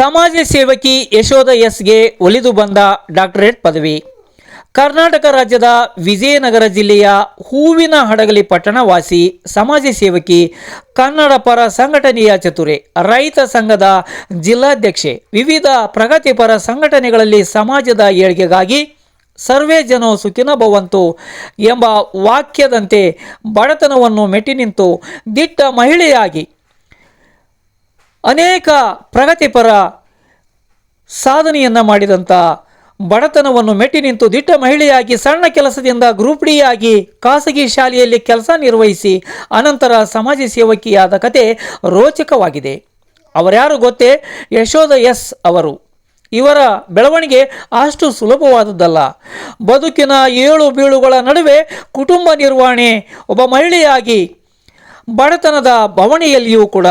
ಸಮಾಜ ಸೇವಕಿ ಯಶೋಧ ಎಸ್ಗೆ ಒಲಿದು ಬಂದ ಡಾಕ್ಟರೇಟ್ ಪದವಿ. ಕರ್ನಾಟಕ ರಾಜ್ಯದ ವಿಜಯನಗರ ಜಿಲ್ಲೆಯ ಹೂವಿನ ಹಡಗಲಿ ಪಟ್ಟಣವಾಸಿ ಸಮಾಜ ಸೇವಕಿ ಕನ್ನಡ ಪರ ಸಂಘಟನೆಯ ಚತುರೆ, ರೈತ ಸಂಘದ ಜಿಲ್ಲಾಧ್ಯಕ್ಷೆ. ವಿವಿಧ ಪ್ರಗತಿಪರ ಸಂಘಟನೆಗಳಲ್ಲಿ ಸಮಾಜದ ಏಳಿಗೆಗಾಗಿ ಸರ್ವೇ ಜನ ಸುಖಿನ ಭವಂತು ಎಂಬ ವಾಕ್ಯದಂತೆ ಬಡತನವನ್ನು ಮೆಟ್ಟಿ ನಿಂತು ದಿಟ್ಟ ಮಹಿಳೆಯಾಗಿ ಅನೇಕ ಪ್ರಗತಿಪರ ಸಾಧನೆಯನ್ನು ಮಾಡಿದಂಥ ಬಡತನವನ್ನು ಮೆಟ್ಟಿ ನಿಂತು ದಿಟ್ಟ ಮಹಿಳೆಯಾಗಿ ಸಣ್ಣ ಕೆಲಸದಿಂದ ಗ್ರೂಪ್ ಡಿ ಆಗಿ ಖಾಸಗಿ ಶಾಲೆಯಲ್ಲಿ ಕೆಲಸ ನಿರ್ವಹಿಸಿ ಅನಂತರ ಸಮಾಜ ಸೇವಕಿಯಾದ ಕತೆ ರೋಚಕವಾಗಿದೆ. ಅವರ್ಯಾರು ಗೊತ್ತೇ? ಯಶೋಧ ಎಸ್ ಅವರು. ಇವರ ಬೆಳವಣಿಗೆ ಅಷ್ಟು ಸುಲಭವಾದದ್ದಲ್ಲ. ಬದುಕಿನ ಏಳು ಬೀಳುಗಳ ನಡುವೆ ಕುಟುಂಬ ನಿರ್ವಹಣೆ, ಒಬ್ಬ ಮಹಿಳೆಯಾಗಿ ಬಡತನದ ಬವಣೆಯಲ್ಲಿಯೂ ಕೂಡ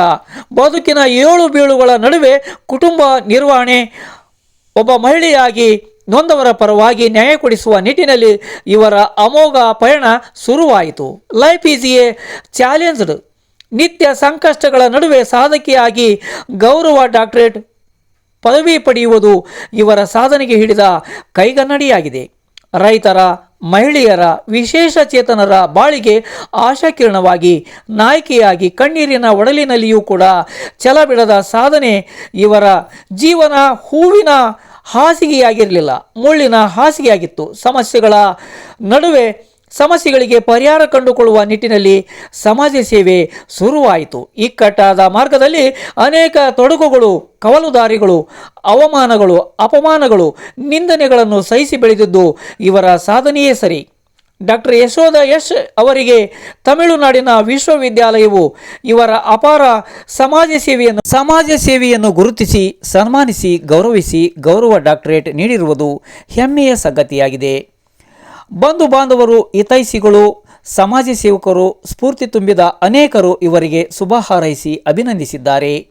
ಬದುಕಿನ ಏಳು ಬೀಳುಗಳ ನಡುವೆ ಕುಟುಂಬ ನಿರ್ವಹಣೆ, ಒಬ್ಬ ಮಹಿಳೆಯಾಗಿ ನೊಂದವರ ಪರವಾಗಿ ನ್ಯಾಯ ಕೊಡಿಸುವ ನಿಟ್ಟಿನಲ್ಲಿ ಇವರ ಅಮೋಘ ಪಯಣ ಶುರುವಾಯಿತು. ಲೈಫ್ ಈಸ್ ಎ ಚಾಲೆಂಜ್ಡ್ ನಿತ್ಯ ಸಂಕಷ್ಟಗಳ ನಡುವೆ ಸಾಧಕಿಯಾಗಿ ಗೌರವ ಡಾಕ್ಟರೇಟ್ ಪದವಿ ಪಡೆಯುವುದು ಇವರ ಸಾಧನೆಗೆ ಹಿಡಿದ ಕೈಗನ್ನಡಿಯಾಗಿದೆ. ರೈತರ ಮಹಿಳೆಯರ ವಿಶೇಷ ಚೇತನರ ಬಾಳಿಗೆ ಆಶಾಕಿರಣವಾಗಿ, ನಾಯಕಿಯಾಗಿ ಕಣ್ಣೀರಿನ ಒಡಲಿನಲ್ಲಿಯೂ ಕೂಡ ಛಲ ಬಿಡದ ಸಾಧನೆ ಇವರ ಜೀವನ ಹೂವಿನ ಹಾಸಿಗೆಯಾಗಿರಲಿಲ್ಲ. ಮುಳ್ಳಿನ ಹಾಸಿಗೆಯಾಗಿತ್ತು. ಸಮಸ್ಯೆಗಳ ನಡುವೆ ಸಮಸ್ಯೆಗಳಿಗೆ ಪರಿಹಾರ ಕಂಡುಕೊಳ್ಳುವ ನಿಟ್ಟಿನಲ್ಲಿ ಸಮಾಜ ಸೇವೆ ಶುರುವಾಯಿತು. ಇಕ್ಕಟ್ಟಾದ ಮಾರ್ಗದಲ್ಲಿ ಅನೇಕ ತೊಡಕುಗಳು, ಕವಲುದಾರಿಗಳು, ಅವಮಾನಗಳು, ಅಪಮಾನಗಳು, ನಿಂದನೆಗಳನ್ನು ಸಹಿಸಿ ಬೆಳೆದಿದ್ದು ಇವರ ಸಾಧನೆಯೇ ಸರಿ. ಡಾಕ್ಟರ್ ಯಶೋಧ ಯಶ್ ಅವರಿಗೆ ತಮಿಳುನಾಡಿನ ವಿಶ್ವವಿದ್ಯಾಲಯವು ಇವರ ಅಪಾರ ಸಮಾಜ ಸೇವೆಯನ್ನು ಸಮಾಜ ಸೇವೆಯನ್ನು ಗುರುತಿಸಿ, ಸನ್ಮಾನಿಸಿ, ಗೌರವಿಸಿ ಗೌರವ ಡಾಕ್ಟರೇಟ್ ನೀಡಿರುವುದು ಹೆಮ್ಮೆಯ ಸಂಗತಿಯಾಗಿದೆ. ಬಂಧು ಬಾಂಧವರು ಹಿತೈಷಿಗಳು, ಸಮಾಜ ಸೇವಕರು, ಸ್ಫೂರ್ತಿ ತುಂಬಿದ ಅನೇಕರು ಇವರಿಗೆ ಶುಭ ಹಾರೈಸಿ ಅಭಿನಂದಿಸಿದ್ದಾರೆ.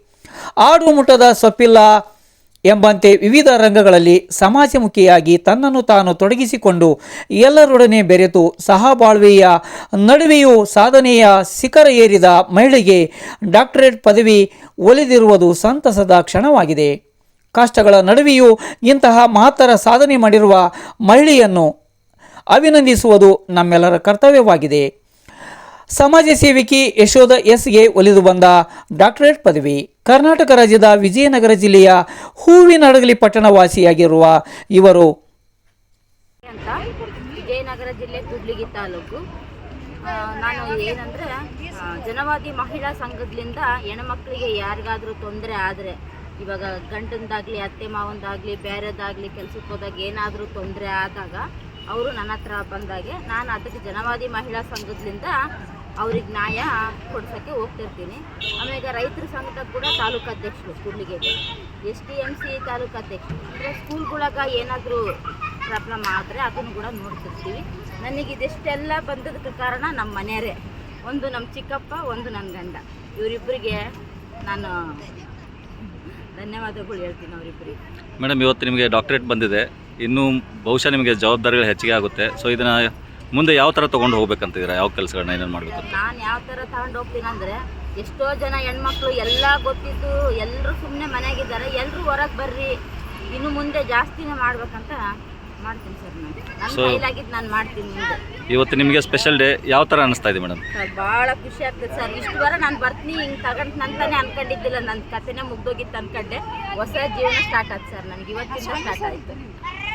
ಆಡು ಮುಟ್ಟದ ಸೊಪ್ಪಿಲ್ಲ ಎಂಬಂತೆ ವಿವಿಧ ರಂಗಗಳಲ್ಲಿ ಸಮಾಜಮುಖಿಯಾಗಿ ತನ್ನನ್ನು ತಾನು ತೊಡಗಿಸಿಕೊಂಡು ಎಲ್ಲರೊಡನೆ ಬೆರೆತು ಸಹಬಾಳ್ವೆಯ ನಡುವೆಯೂ ಸಾಧನೆಯ ಶಿಖರ ಏರಿದ ಮಹಿಳೆಗೆ ಡಾಕ್ಟರೇಟ್ ಪದವಿ ಒಲಿದಿರುವುದು ಸಂತಸದ ಕ್ಷಣವಾಗಿದೆ. ಕಷ್ಟಗಳ ನಡುವೆಯೂ ಇಂತಹ ಮಹತ್ತರ ಸಾಧನೆ ಮಾಡಿರುವ ಮಹಿಳೆಯನ್ನು ಅಭಿನಂದಿಸುವುದು ನಮ್ಮೆಲ್ಲರ ಕರ್ತವ್ಯವಾಗಿದೆ. ಸಮಾಜ ಸೇವಕಿ ಯಶೋಧ ಎಸ್ಗೆ ಒಲಿದು ಬಂದ ಡಾಕ್ಟರೇಟ್ ಪದವಿ. ಕರ್ನಾಟಕ ರಾಜ್ಯದ ವಿಜಯನಗರ ಜಿಲ್ಲೆಯ ಹೂವಿನಡಗಲಿ ಪಟ್ಟಣ ವಾಸಿಯಾಗಿರುವ ಇವರು ವಿಜಯನಗರ ಜಿಲ್ಲೆ ಕುಡ್ಲಿಗಿ ತಾಲೂಕು. ನಾನು ಏನಂದ್ರೆ ಜನವಾದಿ ಮಹಿಳಾ ಸಂಘದಿಂದ ಹೆಣ್ಮಕ್ಳಿಗೆ ಯಾರಿಗಾದ್ರೂ ತೊಂದರೆ ಆದರೆ, ಇವಾಗ ಗಂಟಂದಾಗ್ಲಿ ಅತ್ತೆ ಮಾವಂದಾಗ್ಲಿ, ಬೇರೆದಾಗ್ಲಿ ಕೆಲ್ಸಕ್ಕೆ ಹೋದಾಗ ಏನಾದರೂ ತೊಂದರೆ ಆದಾಗ ಅವರು ನನ್ನ ಹತ್ರ ಬಂದಾಗೆ ನಾನು ಅದಕ್ಕೆ ಜನವಾದಿ ಮಹಿಳಾ ಸಂಘದಿಂದ ಅವ್ರಿಗೆ ನ್ಯಾಯ ಕೊಡ್ಸೋಕ್ಕೆ ಹೋಗ್ತಿರ್ತೀನಿ. ಆಮೇಲೆ ರೈತರ ಸಂಘದ ಕೂಡ ತಾಲೂಕು ಅಧ್ಯಕ್ಷರು ಕೂಡ್ಲಿಗೆಗೆ. S T M C taluk ಅಧ್ಯಕ್ಷರು. ಅಂದರೆ ಸ್ಕೂಲ್ಗಳಾಗ ಏನಾದರೂ ಪ್ರಾಬ್ಲಮ್ ಆದರೆ ಅದನ್ನು ಕೂಡ ನೋಡ್ತಿರ್ತೀವಿ. ನನಗೆ ಇದಿಷ್ಟೆಲ್ಲ ಬಂದದಕ್ಕೆ ಕಾರಣ ನಮ್ಮ ಮನೆಯವರೇ. ಒಂದು ನಮ್ಮ ಚಿಕ್ಕಪ್ಪ, ಒಂದು ನನ್ನ ಗಂಡ. ಇವರಿಬ್ಬರಿಗೆ ನಾನು ಧನ್ಯವಾದಗಳು ಹೇಳ್ತೀನಿ ಅವರಿಬ್ಬರಿಗೆ. ಮೇಡಮ್, ಇವತ್ತು ನಿಮಗೆ ಡಾಕ್ಟ್ರೇಟ್ ಬಂದಿದೆ. ಇನ್ನೂ ಬಹುಶಃ ನಿಮಗೆ ಜವಾಬ್ದಾರಿಗಳು ಹೆಚ್ಚಿಗೆ ಆಗುತ್ತೆ. ಸೊ ಇದನ್ನು ಮುಂದೆ ಯಾವ ಥರ ತೊಗೊಂಡು ಹೋಗ್ಬೇಕಂತಿದ್ರೆ ಯಾವ ಕೆಲಸಗಳನ್ನ ಏನೇನು ಮಾಡಬೇಕು ನಾನು ಯಾವ ಥರ ತಗೊಂಡು ಹೋಗ್ತೀನಿ ಅಂದರೆ ಎಷ್ಟೋ ಜನ ಹೆಣ್ಮಕ್ಳು ಎಲ್ಲ ಗೊತ್ತಿದ್ದು ಎಲ್ಲರೂ ಸುಮ್ಮನೆ ಮನೆಯಾಗಿದ್ದಾರೆ ಎಲ್ಲರೂ ಹೊರಗೆ ಬರ್ರಿ ಇನ್ನು ಮುಂದೆ ಜಾಸ್ತಿನೇ ಮಾಡ್ಬೇಕಂತ ಮಾಡ್ತೀನಿ ಸರ್ ನಾನು. So- ಕೈಲಾಗಿದ್ದು ನಾನು ಮಾಡ್ತೀನಿ ಮುಂದೆ. ಇವತ್ತು ನಿಮಗೆ ಸ್ಪೆಷಲ್ ಡೇ ಯಾವ ಥರ ಅನಿಸ್ತಾ ಇದೆ ಮೇಡಮ್? ಸರ್ ಭಾಳ ಖುಷಿ ಆಗ್ತದೆ ಸರ್. ಇಷ್ಟು ವಾರ ನಾನು ಬರ್ತೀನಿ ಹಿಂಗೆ ತಗೊಂಡು ನಂತಾನೆ ಅನ್ಕೊಂಡಿದ್ದಿಲ್ಲ ನನ್ನ ಕಥೆನೇ ಮುಗ್ದೋಗಿತ್ತು ಅನ್ಕೊಂಡೆ. ಹೊಸ ಜೀವನ ಸ್ಟಾರ್ಟ್ ಆಯ್ತು ಸರ್ ನನಗೆ ಇವತ್ತಿಂದ ಸ್ಟಾರ್ಟ್ ಆಯಿತು.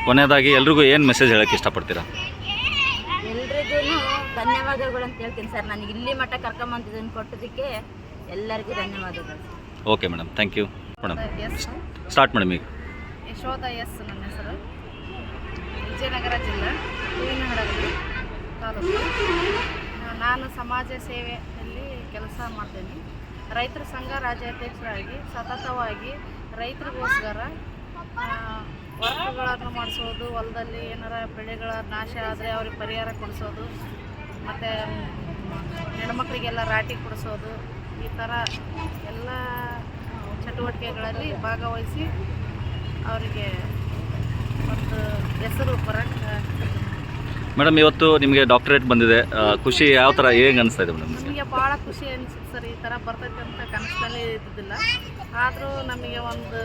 ಕೊನೆಯದಾಗಿ ಎಲ್ರಿಗೂ ಏನು ಮೆಸೇಜ್ ಹೇಳೋಕ್ಕೆ ಇಷ್ಟಪಡ್ತೀರಾ? ಎಲ್ರಿಗೂ ಧನ್ಯವಾದಗಳು ಅಂತ ಹೇಳ್ತೀನಿ ಸರ್. ನನಗೆ ಇಲ್ಲಿ ಮಟ್ಟ ಕರ್ಕೊಂಬಂದಿದ್ದನ್ನು ಕೊಟ್ಟದಕ್ಕೆ ಎಲ್ಲರಿಗೂ ಧನ್ಯವಾದಗಳು okay madam thank you madam yes. Start madam ಈಗ. ಯಶೋಧ ಎಸ್ ನನ್ನ ಹೆಸರು. ವಿಜಯನಗರ ಜಿಲ್ಲೆ ಹೂವಿನಹಡಗಲಿ ತಾಲೂಕು. ನಾನು ಸಮಾಜ ಸೇವೆಯಲ್ಲಿ ಕೆಲಸ ಮಾಡ್ತೇನೆ. ರೈತರ ಸಂಘ ರಾಜ್ಯಾಧ್ಯಕ್ಷರಾಗಿ ಸತತವಾಗಿ ರೈತರಿಗೋಸ್ಕರ ವರ್ಕ್ಗಳನ್ನು ಮಾಡಿಸೋದು, ಹೊಲದಲ್ಲಿ ಏನಾರ ಬೆಳೆಗಳ ನಾಶ ಆದರೆ ಅವ್ರಿಗೆ ಪರಿಹಾರ ಕೊಡಿಸೋದು, ಮತ್ತು ಹೆಣ್ಮಕ್ಳಿಗೆಲ್ಲ ರಾಟಿ ಕೊಡಿಸೋದು, ಈ ಥರ ಎಲ್ಲ ಚಟುವಟಿಕೆಗಳಲ್ಲಿ ಭಾಗವಹಿಸಿ ಅವರಿಗೆ ಒಂದು ಹೆಸರು ಬರಕ್ಕೆ ಮೇಡಮ್ ಇವತ್ತು ನಿಮಗೆ ಡಾಕ್ಟರೇಟ್ ಬಂದಿದೆ. ಆ, ಖುಷಿ ಯಾವ ಥರ ಹೇಗೆ ಅನಿಸ್ತಾ ಇದೆ ಮೇಡಮ್ ನಮಗೆ? ಭಾಳ ಖುಷಿ ಅನಿಸುತ್ತೆ ಸರ್ ಈ ಥರ ಬರ್ತೈತೆ ಅಂತ ಕನಸಿನಲ್ಲಿ ಇದ್ದಿದ್ದಿಲ್ಲ. ಆದರೂ ನಮಗೆ ಒಂದು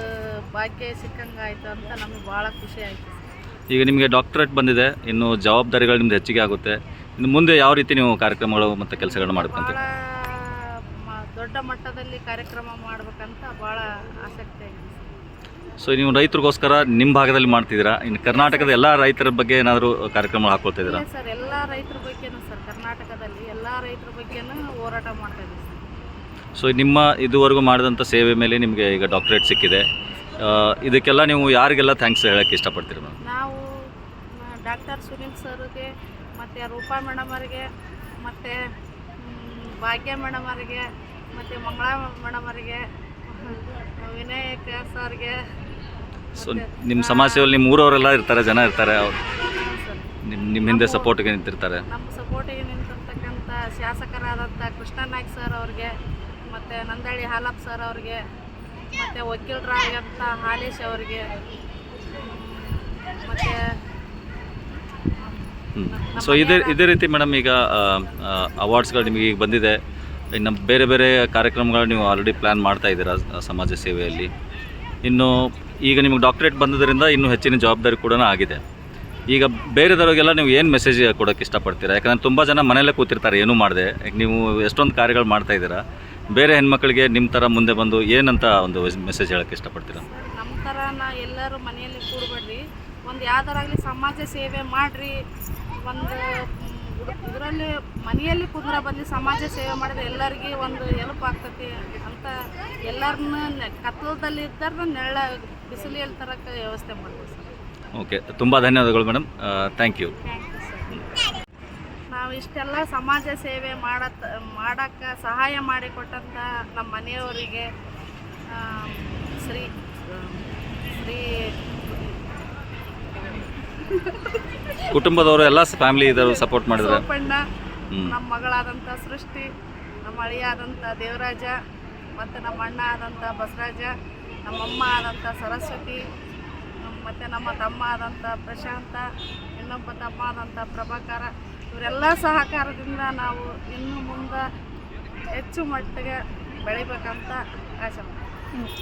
ಭಾಗ್ಯ ಸಿಕ್ಕಂಗೆ ಆಯಿತು ಅಂತ ನಮಗೆ ಭಾಳ ಖುಷಿ ಆಯಿತು ಈಗ ನಿಮಗೆ ಡಾಕ್ಟರೇಟ್ ಬಂದಿದೆ ಇನ್ನು ಜವಾಬ್ದಾರಿಗಳು ನಿಮ್ದು ಹೆಚ್ಚಿಗೆ ಆಗುತ್ತೆ. ಇನ್ನು ಮುಂದೆ ಯಾವ ರೀತಿ ನೀವು ಕಾರ್ಯಕ್ರಮಗಳು ಮತ್ತು ಕೆಲಸಗಳನ್ನ ಮಾಡ್ಕೊಂತೀವಿ ಭಾಳ ದೊಡ್ಡ ಮಟ್ಟದಲ್ಲಿ ಕಾರ್ಯಕ್ರಮ ಮಾಡ್ಬೇಕಂತ ಭಾಳ ಆಸಕ್ತಿ ಆಗಿದೆ ಸರ್. ಸೊ ನೀವು ರೈತರಿಗೋಸ್ಕರ ನಿಮ್ಮ ಭಾಗದಲ್ಲಿ ಮಾಡ್ತಿದ್ದೀರಾ? ಇನ್ನು ಕರ್ನಾಟಕದ ಎಲ್ಲ ರೈತರ ಬಗ್ಗೆ ಏನಾದರೂ ಕಾರ್ಯಕ್ರಮ ಹಾಕ್ಕೊಳ್ತಾ ಇದ್ದೀರಾ? ಸರ್ ಎಲ್ಲ ರೈತರ ಬಗ್ಗೆನೂ ಸರ್ ಕರ್ನಾಟಕದಲ್ಲಿ ಎಲ್ಲ ರೈತರ ಬಗ್ಗೆ ಹೋರಾಟ ಮಾಡ್ತಾ ಇದ್ದೀವಿ ಸರ್. ಸೊ ನಿಮ್ಮ ಇದುವರೆಗೂ ಮಾಡಿದಂಥ ಸೇವೆ ಮೇಲೆ ನಿಮಗೆ ಈಗ ಡಾಕ್ಟರೇಟ್ ಸಿಕ್ಕಿದೆ. ಇದಕ್ಕೆಲ್ಲ ನೀವು ಯಾರಿಗೆಲ್ಲ ಥ್ಯಾಂಕ್ಸ್ ಹೇಳೋಕ್ಕೆ ಇಷ್ಟಪಡ್ತೀರಿ ನಾವು ಡಾಕ್ಟರ್ ಸುನೀಲ್ ಸರ್ಗೆ ಮತ್ತು ರೂಪಾ ಮೇಡಮ್ ಅವರಿಗೆ ಮತ್ತು ಭಾಗ್ಯ ಮೇಡಮ್ ಅವರಿಗೆ ಮತ್ತು ಮಂಗಳಾ ಮೇಡಮ್ ಅವರಿಗೆ ವಿನಾಯಕ ಸರ್ಗೆ ಸೊ ನಿಮ್ಮ ಸಮಾಜ ಸೇವೆಯಲ್ಲಿ ನಿಮ್ಮ ಊರವರೆಲ್ಲ ಇರ್ತಾರೆ ಜನ ಇರ್ತಾರೆ ಅವ್ರು ನಿಮ್ಮ ನಿಮ್ಮ ಹಿಂದೆ ಸಪೋರ್ಟ್ಗೆ ನಿಂತಿರ್ತಾರೆ. ನಮ್ಮ ಸಪೋರ್ಟಿಗೆ ನಿಂತಿರ್ತಕ್ಕಂಥ ಶಾಸಕರಾದಂಥ ಕೃಷ್ಣ ನಾಯ್ಕ್ ಸರ್ ಅವ್ರಿಗೆ ಮತ್ತು ನಂದಳ್ಳಿ ಹಾಲಪ್ಪ ಸರ್ ಅವ್ರಿಗೆ ಮತ್ತು ವಕೀಲರಾಗಂಥ ಹಾಲೇಶ್ ಅವ್ರಿಗೆ ಮತ್ತು ಸೊ ಇದೇ ಇದೇ ರೀತಿ ಮೇಡಮ್ ಈಗ ಅವಾರ್ಡ್ಸ್ಗಳು ನಿಮಗೆ ಈಗ ಬಂದಿದೆ. ಇನ್ನು ಬೇರೆ ಬೇರೆ ಕಾರ್ಯಕ್ರಮಗಳು ನೀವು ಆಲ್ರೆಡಿ ಪ್ಲ್ಯಾನ್ ಮಾಡ್ತಾ ಇದ್ದೀರಾ ಸಮಾಜ ಸೇವೆಯಲ್ಲಿ. ಇನ್ನು ಈಗ ನಿಮಗೆ ಡಾಕ್ಟ್ರೇಟ್ ಬಂದಿದ್ದರಿಂದ ಇನ್ನೂ ಹೆಚ್ಚಿನ ಜವಾಬ್ದಾರಿ ಕೂಡ ಆಗಿದೆ. ಈಗ ಬೇರೆದವ್ರಿಗೆಲ್ಲ ನೀವು ಏನು ಮೆಸೇಜ್ ಕೊಡೋಕ್ಕೆ ಇಷ್ಟಪಡ್ತೀರಾ? ಯಾಕಂದರೆ ತುಂಬ ಜನ ಮನೆಯಲ್ಲೇ ಕೂತಿರ್ತಾರೆ, ಏನೂ ಮಾಡಿದೆ. ನೀವು ಎಷ್ಟೊಂದು ಕಾರ್ಯಗಳು ಮಾಡ್ತಾ ಇದ್ದೀರಾ, ಬೇರೆ ಹೆಣ್ಮಕ್ಳಿಗೆ ನಿಮ್ಮ ಥರ ಮುಂದೆ ಬಂದು ಏನಂತ ಒಂದು ಮೆಸೇಜ್ ಹೇಳೋಕ್ಕೆ ಇಷ್ಟಪಡ್ತೀರಾ? ನಮ್ಮ ಥರ ನಾ ಎಲ್ಲರೂ ಮನೆಯಲ್ಲಿ ಕೂಡಬೇಡ್ರಿ. ಒಂದು ಯಾವ್ದಾರಾಗಲಿ ಸಮಾಜ ಸೇವೆ ಮಾಡಿರಿ. ಒಂದು ಇದರಲ್ಲಿ ಮನೆಯಲ್ಲಿ ಕುಂದ್ರ ಬಂದು ಸಮಾಜ ಸೇವೆ ಮಾಡಿದ್ರೆ ಎಲ್ಲರಿಗೆ ಒಂದು ಎಲ್ಪ್ ಆಗ್ತತಿ ಅಂತ ಎಲ್ಲರನ್ನ ಕತ್ತಲದಲ್ಲಿ ಇದ್ದಾರ ನೆಳ್ಳ ಬಿಸಿಲು ತರಕ್ಕೆ ವ್ಯವಸ್ಥೆ ಮಾಡ್ಬೋದು ಸರ್. ಓಕೆ ತುಂಬ ಧನ್ಯವಾದಗಳು ಮೇಡಮ್ ಥ್ಯಾಂಕ್ ಯು ನಾವು ಇಷ್ಟೆಲ್ಲ ಸಮಾಜ ಸೇವೆ ಮಾಡತ್ ಮಾಡೋಕ್ಕೆ ಸಹಾಯ ಮಾಡಿಕೊಟ್ಟಂಥ ನಮ್ಮ ಮನೆಯವರಿಗೆ ಶ್ರೀ ಶ್ರೀ ಕುಟುಂಬದವರು ಎಲ್ಲ ಫ್ಯಾಮಿಲಿ ಇದ್ದಾರೆ ಸಪೋರ್ಟ್ ಮಾಡಿದ್ರೆ. ಸೋಪಣ್ಣ ನಮ್ಮ ಮಗಳಾದಂಥ ಸೃಷ್ಟಿ ನಮ್ಮ ಅಳಿಯಾದಂಥ ದೇವರಾಜ ಮತ್ತು ನಮ್ಮ ಅಣ್ಣ ಆದಂಥ ಬಸವರಾಜ ನಮ್ಮಮ್ಮ ಆದಂಥ ಸರಸ್ವತಿ ಮತ್ತು ನಮ್ಮ ತಮ್ಮ ಆದಂಥ ಪ್ರಶಾಂತ ಇನ್ನೊಬ್ಬ ತಮ್ಮ ಆದಂಥ ಪ್ರಭಾಕರ ಇವರೆಲ್ಲ ಸಹಕಾರದಿಂದ ನಾವು ಇನ್ನು ಮುಂದೆ ಹೆಚ್ಚು ಮಟ್ಟಿಗೆ ಬೆಳಿಬೇಕಂತ ಆಸೆ ಮಾಡ್ತೀವಿ.